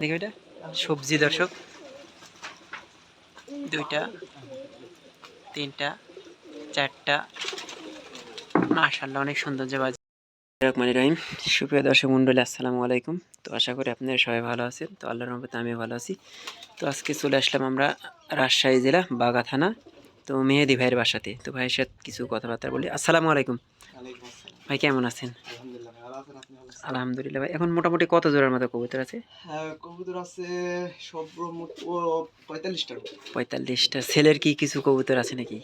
দেখি এটা সবজি দর্শক। দুইটা তিনটা চারটা। মাশাল্লাহ অনেক সুন্দর যে বাজি রহমান রহিম। সুপ্রিয় দর্শক মন্ডলী আসসালামু আলাইকুম। তো আশা করি আপনারা সবাই ভালো আছেন। তো আল্লাহর রহমতে আমি ভালো আছি। তো আজকে চলে আসলাম আমরা রাজশাহী জেলা বাগা থানা তো মেহেদি ভাইয়ের বাসাতে। তো ভাইয়ের সাথে কিছু কথাবার্তা বলি। আসসালামু আলাইকুম। ভাই কেমন আছেন? আলহামদুলিল্লাহ ভাই এখন মোটামুটি কত জোড়ার মতো কবুতর আছে? হ্যাঁ কবুতর আছে সর্বমোট পঁয়তাল্লিশটার পঁয়তাল্লিশটা। ছেলের কি কিছু কবুতর আছে নাকি?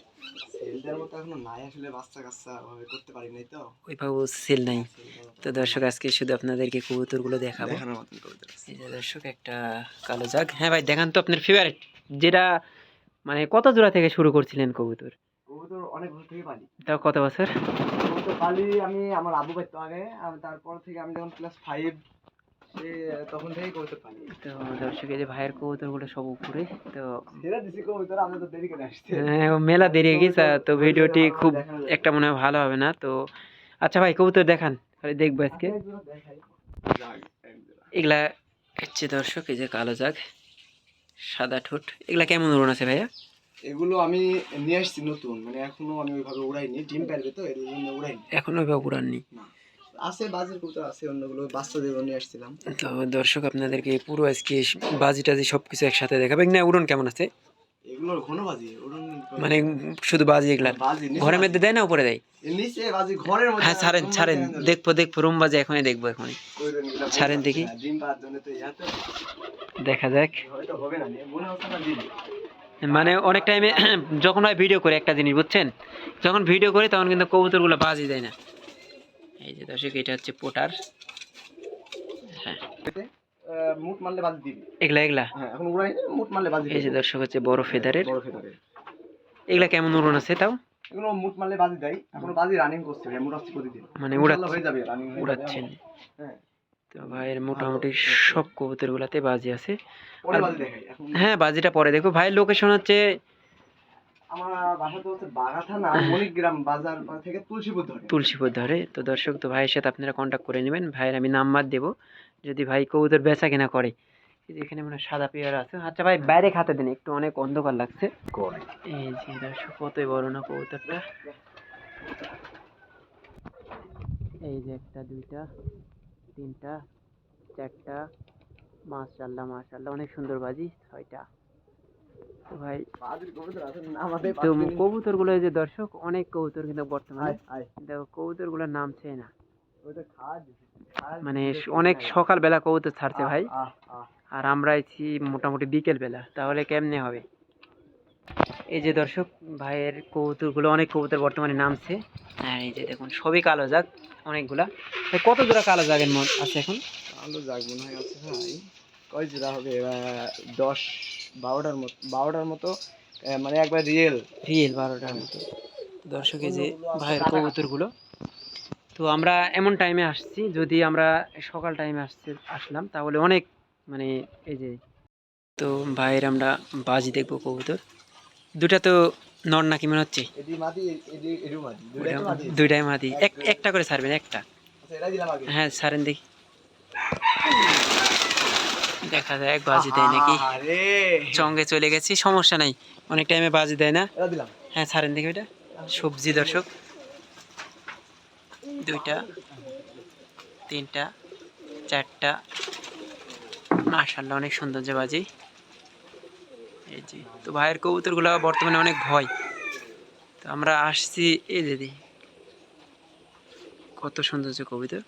সেলটার মতো এখনও নাই আসলে বাচ্চা কাচ্চা ভাবে করতে পারি নাই তো। ওইভাবে সেল নাই। তো দর্শক আজকে শুধু আপনাদেরকে কবুতরগুলো দেখাবো। দেখানোর মতন কবুতর আছে। এই যে দর্শক একটা কালো জাগ। হ্যাঁ ভাই দেখান তো আপনার ফেভারিট যেটা মানে কত জোড়া থেকে শুরু করছিলেন কবুতর? কবুতর অনেক বছর থেকে পালি। তাও কত বছর? কবুতর পালি আমি আমার আবু পাইতো আগে তারপর থেকে আমি যখন ক্লাস ফাইভ তখন থেকেই কবুতর পালি। তো দর্শক এই যে ভাইয়ের কবুতরগুলো সব উপরে তো সেটা দিছি কবুতর আমরা তো দেরি করে আসছি। হ্যাঁ, মেলা দেরি হয়ে গেছে তো ভিডিওটি খুব একটা মনে হয় ভালো হবে না তো আচ্ছা ভাই কবুতর দেখান খালি দেখব আজকে। এগুলা হচ্ছে দর্শক এই যে কালো জাগ সাদা ঠোঁট এগুলা কেমন উড়ন আছে ভাইয়া? এগুলো আমি নিয়ে আসছি নতুন মানে এখনও আমি ওইভাবে উড়াইনি ডিম পারবে তো এর জন্য উড়াইনি। এখনও ওইভাবে উড়াননি? আছে বাজের কবুতর আছে অন্যগুলো বাচ্চাদের নিয়ে আসছিলাম। তো দর্শক আপনাদেরকে পুরো আজকে বাজি টাজি সব কিছু একসাথে দেখাবে। না উড়ন কেমন আছে? এগুলোর ঘন বাজি উড়ন মানে শুধু বাজি এগুলা ঘরের মধ্যে দেয় না উপরে দেয়? নিচে বাজি ঘরের মধ্যে হ্যাঁ ছাড়েন ছাড়েন। দেখব দেখব রুম বাজে এখনই দেখব এখনই। ছাড়েন দেখি। ডিম পাওয়ার জন্য তো ইয়াতে দেখা যাক। হয়তো হবে না মনে হচ্ছে না দিন মানে অনেক টাইমে যখন হয় ভিডিও করে একটা জিনিস বুঝছেন? যখন ভিডিও করি তখন কিন্তু কবুতরগুলো বাজি দেয় না। এই যে দর্শক এটা হচ্ছে পোটার। হ্যাঁ। মুট মারলে বাজি দিবি। এগুলা এগুলা? হ্যাঁ এখন উড়াই মুট মারলে বাজি এই যে দর্শক হচ্ছে বড় ফেদারের বড় ফেদারে এগুলা কেমন উড়ন আছে তাও? এগুলো মুট মারলে বাজি দেয়। এখন বাজি রানিং করছে মুট আসছে প্রতিদিন। মানে উড়াচ্ছে। হয়ে যাবে রানিং উড়াচ্ছেন। হ্যাঁ। তো ভাইয়ের মোটামুটি সব কবুতরগুলাতে বাজি আছে। হ্যাঁ বাজিটা পরে দেখো ভাইয়ের লোকেশন হচ্ছে আমার তো হচ্ছে বাগা থানা মণিগ্রাম বাজার থেকে তুলসীপুর ধরে। তো দর্শক তো ভাইয়ের সাথে আপনারা কন্ট্যাক্ট করে নেবেন। ভাইয়ের আমি নাম্বার দেবো। যদি ভাই কবুতর বেচা কেনা করে। এই যে এখানে মানে সাদা পেয়ার আছে। আচ্ছা ভাই বাইরে খাতে দিন একটু অনেক অন্ধকার লাগছে। এই যে দর্শক কতই বড় না কবুতরটা। এই যে একটা দুইটা। তিনটা চারটা মাশাল্লাহ মাশাল্লাহ অনেক সুন্দর বাজি ছয়টা। তো ভাই কবুতর তো কবুতরগুলো এই যে দর্শক অনেক কবুতর কিন্তু বর্তমানে। দেখো কবুতরগুলোর নামছে না। ওইটা খাওয়া দিছি খাওয়া মানে অনেক সকালবেলা কবুতর ছাড়ছে ভাই। আর আমরা আছি মোটামুটি বিকেল বেলা তাহলে কেমনে হবে? এই যে দর্শক ভাইয়ের কবুতরগুলো অনেক কবুতর বর্তমানে নামছে। আর এই যে দেখুন সবই কালো জাগ অনেকগুলা। কত জোড়া কালো জাগের মন আছে এখন? কালো জাগ মনে হয় আছে ভাই। কয় জোড়া হবে? দশ বারোটার মতো বারোটার মতো মানে একবার রিয়েল রিয়েল বারোটার মতো। দর্শক যে ভাইয়ের কবুতরগুলো। তো আমরা এমন টাইমে আসছি যদি আমরা সকাল টাইমে আসছি আসলাম তাহলে অনেক মানে এই যে তো ভাইয়ের আমরা বাজি দেখব কবুতর। দুটা তো নর নাকি মনে হচ্ছে? দুইটাই মাদি একটা করে ছাড়বেন একটা। আচ্ছা হ্যাঁ ছাড়েন দেখি। দেখা যায় বাজি দেয় নাকি? চঙ্গে চলে গেছি সমস্যা নাই। অনেক টাইমে বাজি দেয় না। হ্যাঁ ছাড়েন দেখি ওইটা। সবজি দর্শক। দুইটা তিনটা চারটা। মাশাল্লাহ অনেক সৌন্দর্য বাজি। যে তো ভাইয়ের কবুতরগুলো বর্তমানে অনেক ভয়। তো আমরা আসছি, এই দিদি কত সৌন্দর্য যে কবুতর।